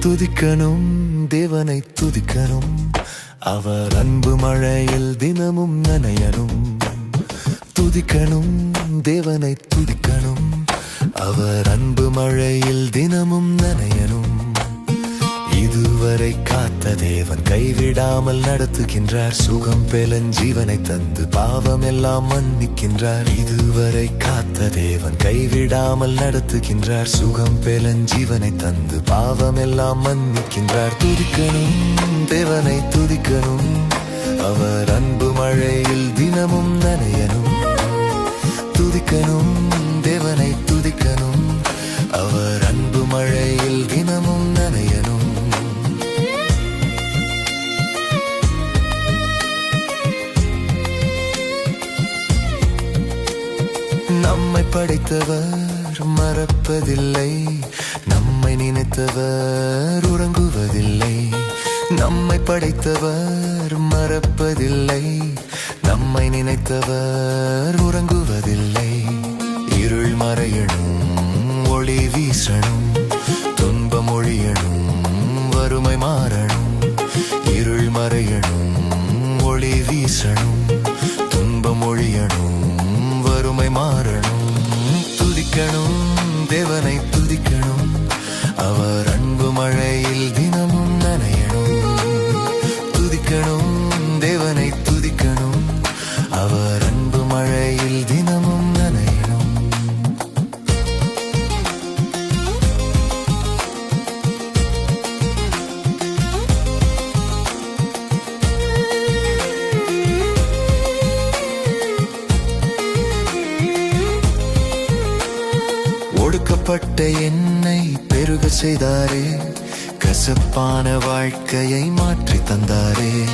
துதிக்கணும் தேவனை துதிக்கணும். அவர் அன்பு மழையில் தினமும் நனையணும். துதிக்கணும் தேவனை துதிக்கணும். அவர் அன்பு மழையில் இதுவரை தேவன் கைவிடாமல் நடத்துகின்றார். சுகம் பெலன் ஜீவனை தந்து பாவம் எல்லாம் மன்னிக்கின்றார். இதுவரை காத்த தேவன் கைவிடாமல் நடத்துகின்றார். சுகம் பெலன் ஜீவனை தந்து பாவம் எல்லாம் மன்னிக்கின்றார். துதிக்கணும் தேவனை துதிக்கணும். அவர் அன்பு மழையில் தினமும் நனையணும். படைத்தவர் மறப்பதில்லை. நம்மை நினைத்தவர் உறங்குவதில்லை. நம்மை படைத்தவர் மறப்பதில்லை. நம்மை நினைத்தவர் உறங்குவதில்லை. இருள் மறையணும் ஒளி வீசணும் துன்பம் ஒழியணும் வறுமை மாறணும். இருள் மறையணும் ஒளி வீசணும் துன்பம் ஒழியணும் வறுமை மாறணும். துதிக்கணும் தேவனை ஒடுக்கப்பட்ட என்னை பெருக செய்தாரே. கசப்பான வாழ்க்கையை மாற்றி தந்தாரே.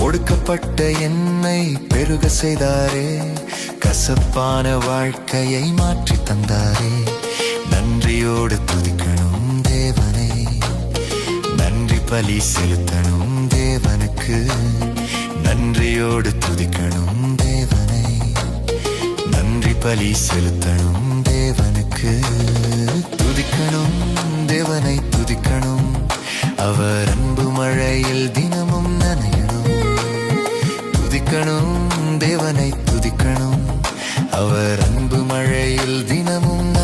ஒடுக்கப்பட்ட என்னை பெருக செய்தாரே. கசப்பான வாழ்க்கையை மாற்றி தந்தாரே. நன்றியோடு துதிக்கணும் தேவனே. நன்றி பலி செலுத்தணும் தேவனுக்கு. நன்றியோடு துதிக்கணும் தேவனை. நன்றி பலி செலுத்தணும் அவர் அன்பு மழையில் தினமும் நனையணும். துதிக்கணும் தேவனை துதிக்கணும். அவர் அன்பு மழையில் தினமும்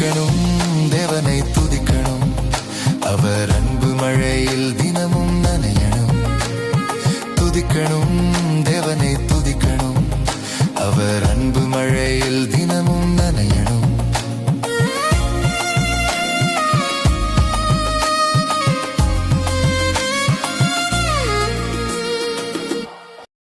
துதிக்கணும் தேவனை துதிக்கணும். அவர் அன்பு மழையில் தினமும் நனையணும். துதிக்கணும்